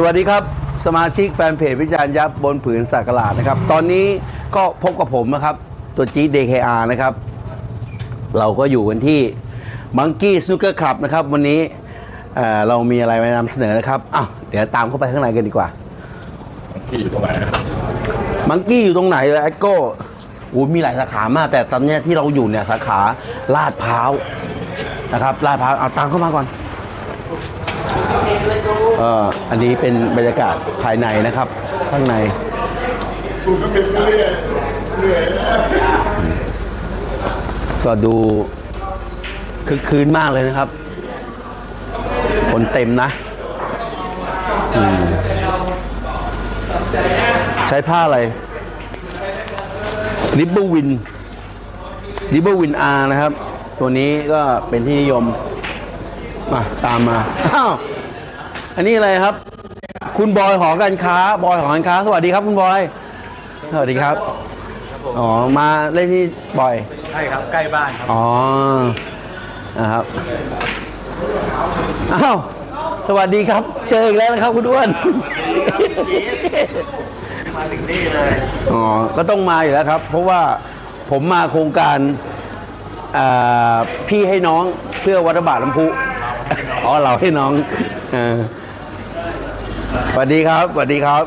สวัสดีครับ สมาชิกแฟนเพจวิจารณ์ยับบนผืนสักหลาดนะครับ ตอนนี้ก็พบกับผมนะครับ ตัวจี๊ด DKR นะครับ เราก็อยู่กันที่มังกี้สนุกเกอร์คลับนะครับ วันนี้เอ่อเรามีอะไรมานำเสนอนะครับอ้าวเดี๋ยวตามเข้าไปข้างในกันดีกว่า ที่อยู่ตรงไหนนะครับมังกี้อยู่ตรงไหนเลยแอดโก้โอ้มีหลายสาขามาก แต่ตอนเนี้ยที่เราอยู่เนี่ยสาขาลาดพร้าวนะครับลาดพร้าวเอาตามเข้ามาก่อน อันนี้เป็นบรรยากาศภายในนะครับ ข้างในก็ดูคึกคืนมากเลยนะครับ คนเต็มนะใช้ผ้าอะไรริบเบิลวินริบเบิลวินอาร์นะครับ ตัวนี้ก็เป็นที่นิยมมาตามมาอ้าว อันนี้อะไรครับ คุณบอยหอการค้า บอยหอการค้า สวัสดีครับ คุณบอย สวัสดีครับอ๋อ มาเล่นที่บ่อย ใช่ครับใกล้บ้านครับ อ๋อ นะครับ อ้าว สวัสดีครับ เจออีกแล้วนะครับคุณอ้วน มาถึงนี่เลย อ๋อ ก็ต้องมาอยู่แล้วครับ เพราะว่าผมมาโครงการอ่าพี่ให้น้องเพื่อวัดบาทน้ำพุอ๋อเราให้น้องเออ สวัสดีครับสวัสดีครับ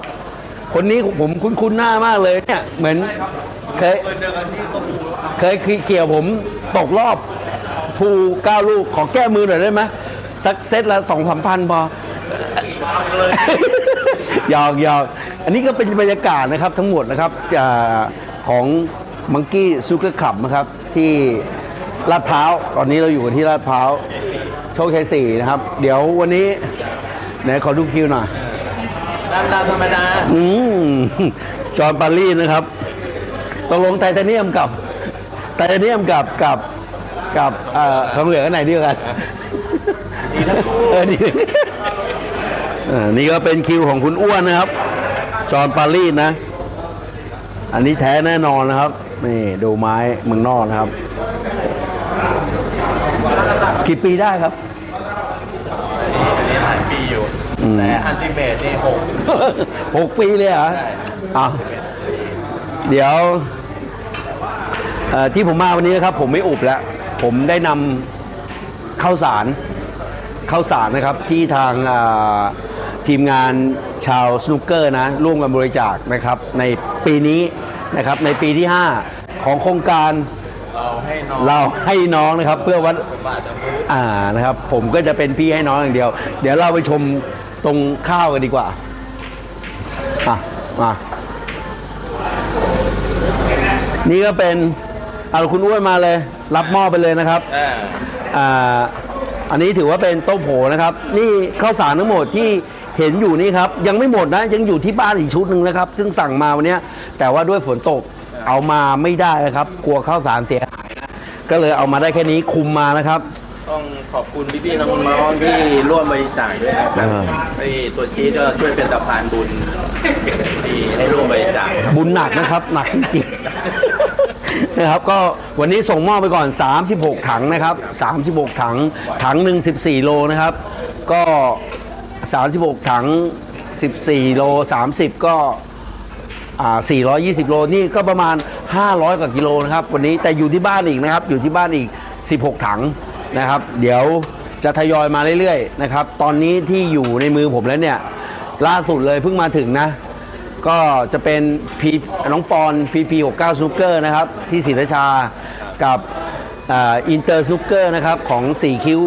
คนนี้ผมคุ้นๆหน้ามากเลยเนี่ยเหมือนเคยเคยเจอกันที่ก็ปูแล้วเคยเขี่ยวผมตกรอบภูเก้าลูกขอแก้มือหน่อยได้ไหมสักเซตละสองสามพันพอหยอกหยอกอันนี้ก็เป็นบรรยากาศนะครับทั้งหมดนะครับของมังกี้ซูเกอร์คลับนะครับที่ลาดพร้าว ตอนนี้เราอยู่กันที่ลาดพร้าว โชคชัยสี่นะครับ เดี๋ยววันนี้ไหนขอดูคิวหน่อย ดำดำธรรมดา อืมจอห์นปารีสนะครับตกลงไทเทเนียมกับไทเทเนียมกับกับกับเอ่อทองเหลืองอันไหนดีกว่ากันดีทั้งคู่เออดีเออนี่ก็เป็นคิวของคุณอ้วนนะครับ จอห์นปารีสนะ อันนี้แท้แน่นอนนะครับ นี่ดูไม้เมืองนอกนะครับ กี่ปีได้ครับ อันนี้หลายปีอยู่อืม แต่อันติเมตนี่หก หกปีเลยเหรอใช่ อะเดี๋ยวเอ่อที่ผมมาวันนี้นะครับ ผมไม่อุบแล้ว ผมได้นำข้าวสารข้าวสารนะครับที่ทางอ่าทีมงานชาวสนุกเกอร์นะ ร่วมกันบริจาคนะครับ ในปีนี้นะครับ ในปีที่ 5 ของโครงการเราให้น้องเราให้น้องนะครับ เพื่อวัด บาทจะพูดอ่านะครับผมก็จะเป็นพี่ให้น้องอย่างเดียว เดี๋ยวเราไปชม ตรงข้าวกันดีกว่า อะ มา นี่ก็เป็นเอาคุณอ้วนมาเลย รับหม้อไปเลยนะครับอ่าอ่า อันนี้ถือว่าเป็นโต๊ะโผนะครับ นี่ข้าวสารทั้งหมดที่เห็นอยู่นี่ครับ ยังไม่หมดนะ ยังอยู่ที่บ้านอีกชุดหนึ่งนะครับ ซึ่งสั่งมาวันเนี้ยแต่ว่าด้วยฝนตกเอามาไม่ได้นะครับ กลัวข้าวสารเสียหายนะก็เลยเอามาได้แค่นี้คุมมานะครับ ต้องขอบคุณพี่ๆน้องๆที่ร่วมบริจาคด้วยนะครับอ่าไอ้ตัวจี๊ดก็ช่วยเป็นสะพานบุญที่ให้ร่วมบริจาคบุญหนักนะครับหนักจริงๆ นะครับก็วันนี้ส่งมอบไปก่อน 36 ถังนะครับ 36 ถัง ถังหนึ่ง14 โลนะครับ ก็ 36 ถัง 14 โล 30 ก็อ่า420 โลนี่ก็ประมาณ 500 กว่ากิโลนะครับ วันนี้แต่อยู่ที่บ้านอีกนะครับ อยู่ที่บ้านอีก 16 ถัง นะครับ เดี๋ยวจะทยอยมาเรื่อยๆนะครับ ตอนนี้ที่อยู่ในมือผมแล้วเนี่ย ล่าสุดเลยเพิ่งมาถึงนะ ก็จะเป็นพีน้องปอน PP 69สนุกเกอร์นะครับ ที่ศรีราชากับอินเตอร์สนุกเกอร์นะครับ ของ4คิ้ว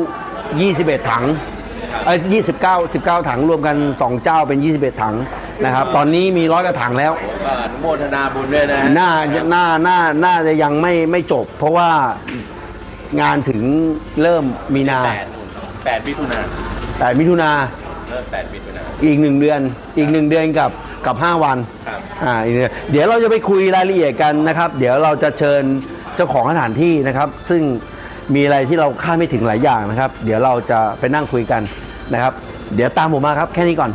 21 ถังเอ้ย29 19ถังรวมกัน2เจ้าเป็น21ถังนะครับ ตอนนี้มีร้อยกว่าถังแล้วก็อนุโมทนาบุญด้วยนะ น่า น่า น่า น่าจะยังไม่ไม่จบ เพราะว่า งานถึงเริ่มมีนาแปดแปดมิถุนาแต่มิถุนาเริ่มแปดมิถุนาอีกหนึ่งเดือน อีกหนึ่งเดือนกับกับห้าวันครับอ่าอีกเดือนเดี๋ยวเราจะไปคุยรายละเอียดกันนะครับ เดี๋ยวเราจะเชิญเจ้าของสถานที่นะครับ ซึ่งมีอะไรที่เราคาดไม่ถึงหลายอย่างนะครับ เดี๋ยวเราจะไปนั่งคุยกันนะครับ เดี๋ยวตามผมมาครับแค่นี้ก่อน